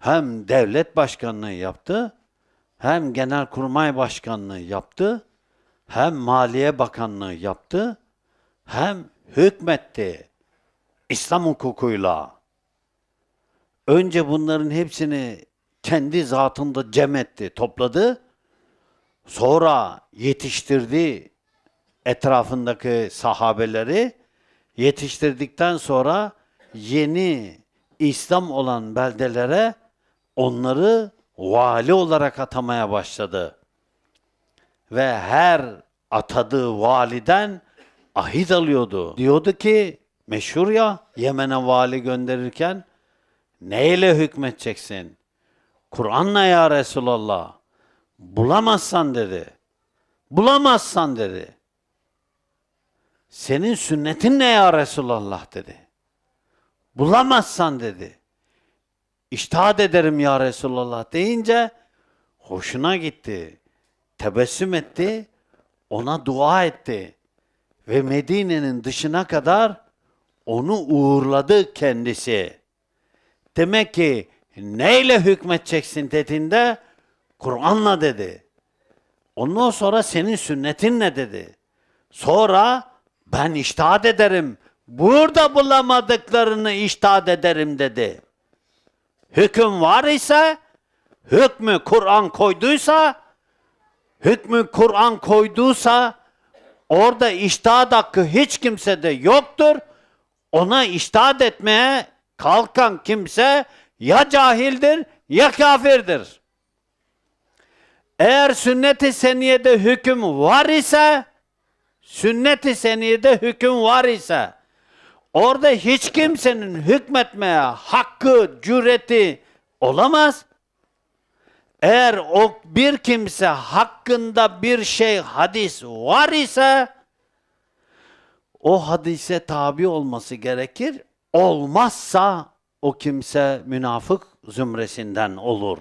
hem devlet başkanlığı yaptı, hem genelkurmay başkanlığı yaptı, hem maliye bakanlığı yaptı, hem hükmetti İslam hukukuyla. Önce bunların hepsini kendi zatında cem etti, topladı. Sonra yetiştirdi etrafındaki sahabeleri. Yetiştirdikten sonra yeni İslam olan beldelere onları vali olarak atamaya başladı. Ve her atadığı validen ahit alıyordu. Diyordu ki meşhur ya Yemen'e vali gönderirken neyle hükmedeceksin? Kur'an'la ya Resulallah. Bulamazsan dedi. Bulamazsan dedi. Senin sünnetin ne ya Resulallah dedi. Bulamazsan dedi. İştahat ederim ya Resulallah deyince hoşuna gitti. Tebessüm etti. Ona dua etti. Ve Medine'nin dışına kadar onu uğurladı kendisi. Demek ki neyle hükmedeceksin dediğinde Kur'an'la dedi. Ondan sonra senin sünnetin ne dedi. Sonra ben iştahat ederim. Burada bulamadıklarını iştahat ederim dedi. Hüküm var ise, hükmü Kur'an koyduysa, hükmü Kur'an koyduysa, orada iştahat hakkı hiç kimsede yoktur. Ona iştahat etmeye kalkan kimse ya cahildir ya kafirdir. Eğer sünnet-i seniyede hüküm var ise, sünnet-i seniyede hüküm var ise, orada hiç kimsenin hükmetmeye hakkı, cüreti olamaz. Eğer o bir kimse hakkında bir şey hadis var ise, o hadise tabi olması gerekir. Olmazsa o kimse münafık zümresinden olur.